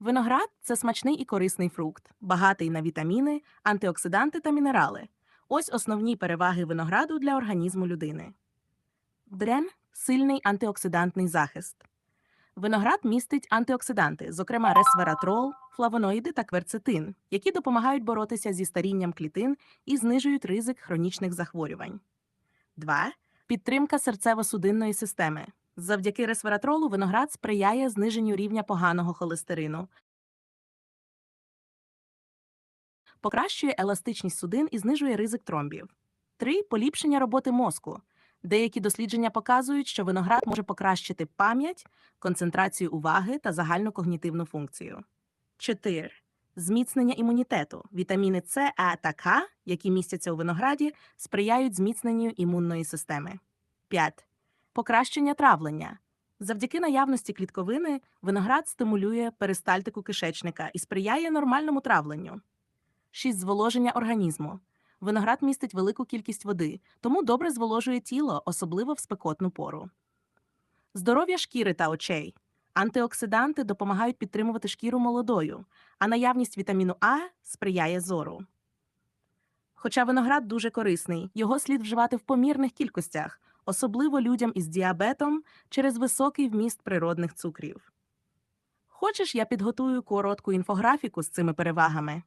Виноград це смачний і корисний фрукт, багатий на вітаміни, антиоксиданти та мінерали. Ось основні переваги винограду для організму людини. Дрен сильний антиоксидантний захист. Виноград містить антиоксиданти, зокрема ресвератрол, флавоноїди та кверцетин, які допомагають боротися зі старінням клітин і знижують ризик хронічних захворювань. 2. Підтримка серцево-судинної системи. Завдяки ресвератролу виноград сприяє зниженню рівня поганого холестерину, покращує еластичність судин і знижує ризик тромбів. 3. Поліпшення роботи мозку. Деякі дослідження показують, що виноград може покращити пам'ять, концентрацію уваги та загальну когнітивну функцію. 4. Зміцнення імунітету. Вітаміни С, А та К, які містяться у винограді, сприяють зміцненню імунної системи. 5. Покращення травлення. Завдяки наявності клітковини виноград стимулює перистальтику кишечника і сприяє нормальному травленню. 6. Зволоження організму. Виноград містить велику кількість води, тому добре зволожує тіло, особливо в спекотну пору. Здоров'я шкіри та очей. Антиоксиданти допомагають підтримувати шкіру молодою, а наявність вітаміну А сприяє зору. Хоча виноград дуже корисний, його слід вживати в помірних кількостях, особливо людям із діабетом через високий вміст природних цукрів. Хочеш, я підготую коротку інфографіку з цими перевагами?